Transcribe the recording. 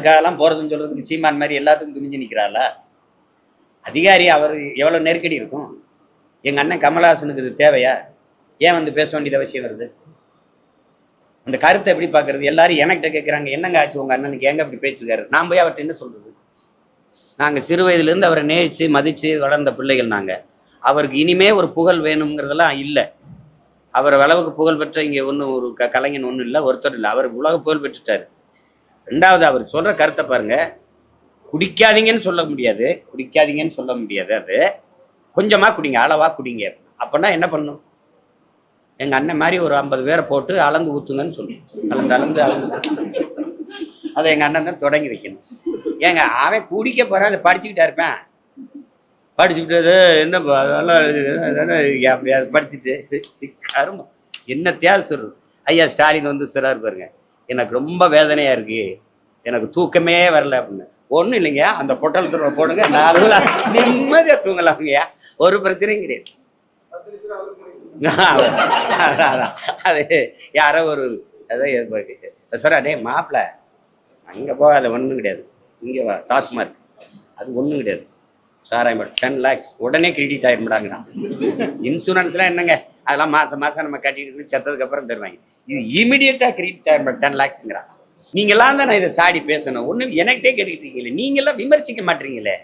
அதுக்காகலாம் போகிறதுன்னு சொல்கிறதுக்கு சீமான் மாதிரி எல்லாத்துக்கும் துணிஞ்சு நிற்கிறாளா அதிகாரி அவர் எவ்வளோ நெருக்கடி இருக்கும்? எங்கள் அண்ணன் கமலஹாசனுக்கு இது தேவையா? ஏன் வந்து பேச வேண்டியது அவசியம் வருது? அந்த கருத்தை எப்படி பார்க்கறது? எல்லாரும் என்கிட்ட கேட்குறாங்க என்னங்க ஆச்சு உங்கள் அண்ணனுக்கு? எங்க இப்படி பேசிருக்காரு நான் போய் அவர்கிட்ட என்ன சொல்கிறது நாங்கள் சிறு வயதுலேருந்து அவரை நேசித்து மதித்து வளர்ந்த பிள்ளைகள் நாங்கள் அவருக்கு இனிமே ஒரு புகழ் வேணுங்கிறதெல்லாம் இல்லை. அவர் அளவுக்கு புகழ் பெற்ற இங்கே ஒன்றும் ஒரு க கலைஞன் ஒன்றும் இல்லை ஒருத்தர் இல்லை. அவர் உலக புகழ் பெற்றுட்டார். ரெண்டாவது அவர் சொல்கிற கருத்தை பாருங்க. குடிக்காதீங்கன்னு சொல்ல முடியாது. குடிக்காதீங்கன்னு சொல்ல முடியாது அது. கொஞ்சமாக குடிங்க அளவாக குடிங்க. அப்போனா என்ன பண்ணும்? எங்கள் அண்ணன் மாதிரி ஒரு ஐம்பது பேரை போட்டு அளந்து ஊற்றுங்கன்னு சொல்லுவோம் அளந்து அளந்து அளந்து. அதை எங்கள் அண்ணன் தான் தொடங்கி வைக்கணும். ஏங்க அவன் குடிக்க போகிறான் அதை படிச்சுக்கிட்டா இருப்பேன். படிச்சுக்கிட்டது என்ன ப- அதெல்லாம் எழுதுது, என்ன தேவை படிச்சுட்டு கருமம். என்னத்தையாவது சொல்றது. ஐயா ஸ்டாலின் வந்து சிறார் பாருங்க. எனக்கு ரொம்ப வேதனையாக இருக்கு. எனக்கு தூக்கமே வரல அப்படின்னு. ஒன்றும் இல்லைங்க. அந்த பொட்டலத்தில் போடுங்க. நல்லா நிம்மதியாக தூங்கலாம்ங்கய்யா ஒரு பிரச்சனையும் கிடையாது. அதான், அது யாரோ ஒரு அதான் சார் டே மாப்பிள்ள அங்கே போகாத ஒன்றும் கிடையாது. இங்கே வா டாஸ்மார்க் அது ஒன்றும் கிடையாது. சாராயம் டென் லேக்ஸ் உடனே கிரெடிட் ஆயிருமாடாங்கிறான் இன்சூரன்ஸ்லாம் என்னங்க? அதெல்லாம் மாதம் மாதம் நம்ம கட்டிட்டு செத்ததுக்கு அப்புறம் தருவாங்க. இது இமீடியட்டாக கிரெடிட் ஆயிருமா டென் லேக்ஸுங்கிறான் நீங்களாம் தான் நான் இதை சாடி பேசணும். ஒன்றும் எனக்கிட்டே கேட்டுக்கிட்டீங்களே நீங்களாம் விமர்சிக்க மாட்டீங்களே.